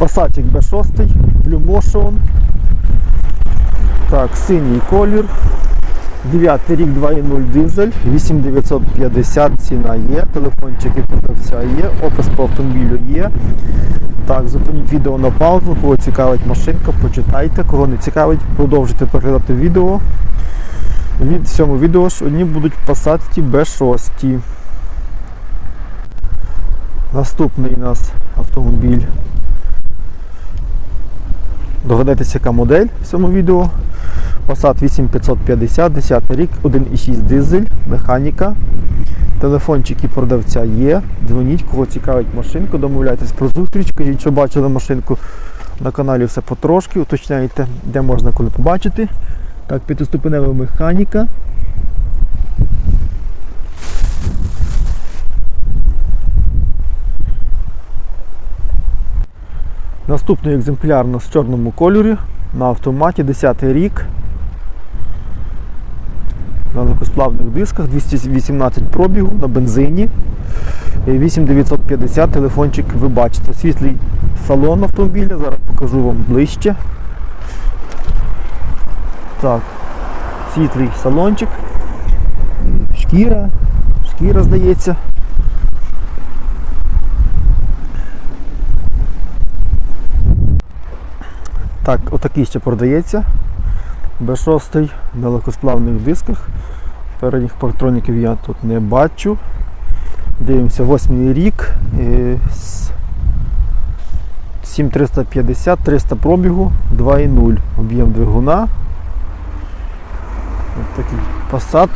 Passatик B6, Blue Так, синій колір. 9 рік 2.0 дизель, 8950 ціна є, телефончики продавця є, опис по автомобілю є. Так, зупиніть відео на паузу, кого цікавить машинка, почитайте, кого не цікавить, продовжуйте переглядати відео. Від в цьому відео ж одні будуть Passat B6. Наступний у нас автомобіль. Догадайтеся, яка модель в цьому відео. Passat 8550, 10 рік, 1,6 дизель, механіка. Телефончики продавця є. Дзвоніть, кого цікавить машинку, домовляйтесь про зустріч, кажіть, що бачили машинку на каналі все потрошки, уточняйте, де можна коли побачити. Так, п'ятиступенева механіка. Наступний екземпляр у нас в чорному кольорі на автоматі, 10 рік. На легкосплавних дисках, 218 пробігу на бензині. 8950 телефончик ви бачите. Світлий салон автомобіля, зараз покажу вам ближче. Так, світлий салончик. Шкіра, шкіра здається. Так, отакий ще продається. Б6 на легкосплавних дисках. Передніх парктроніків я тут не бачу. Дивимося, 8 рік. е, 7350, 300 пробігу, 2,0 об'єм двигуна. Ось такий Passat.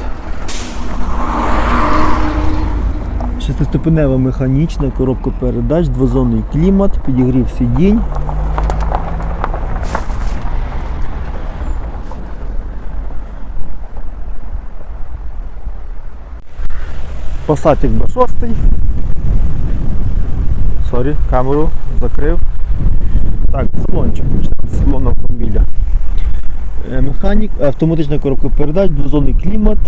Шестиступенева механічна коробка передач, двозонний клімат, підігрів сидінь. Passatик B6. Сорі, камеру закрив. Так, салончик, з автомобіля. Е, Механік, автоматична коробка передач, двозонний клімат,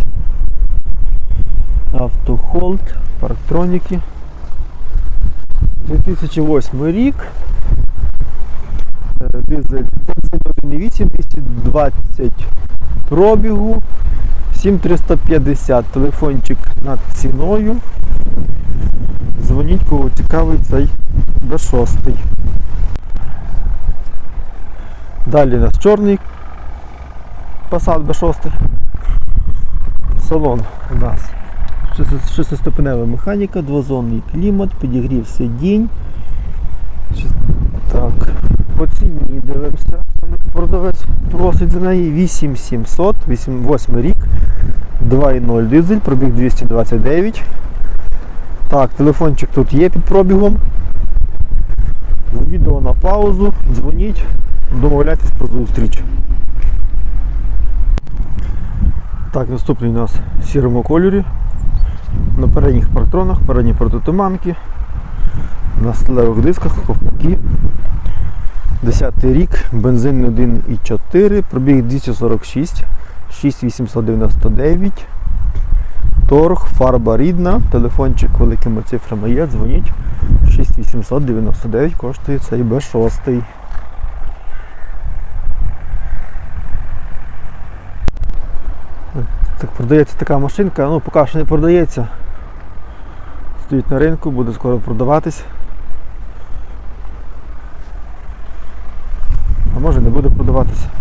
автохолд, парктроніки. 2008 рік. Е, Дизель 1,8, 220 пробігу. 7350 телефончик над ціною. Дзвоніть, кого цікавий цей B6. Далі у нас чорний Passat B6. Салон у нас шести- шестиступенева механіка, двозонний клімат, підігрів сидінь. Так, по ціні дивимося. Продавець просить за неї 8700, 8, 8 рік, 2.0 дизель, пробіг 229. Так, телефончик тут є під пробігом. Відео на паузу, дзвоніть, домовляйтесь про зустріч. Так, наступний у нас в сірому кольорі. На передніх партронах, передні протитуманки, на сталевих дисках, ковпаки. 10 рік, бензин 1,4, пробіг 246, 6899. Торг, фарба рідна, телефончик великими цифрами є, дзвоніть. 6899 коштує цей Б6. Так, продається така машинка, ну поки що не продається. Стоїть на ринку, буде скоро продаватись. А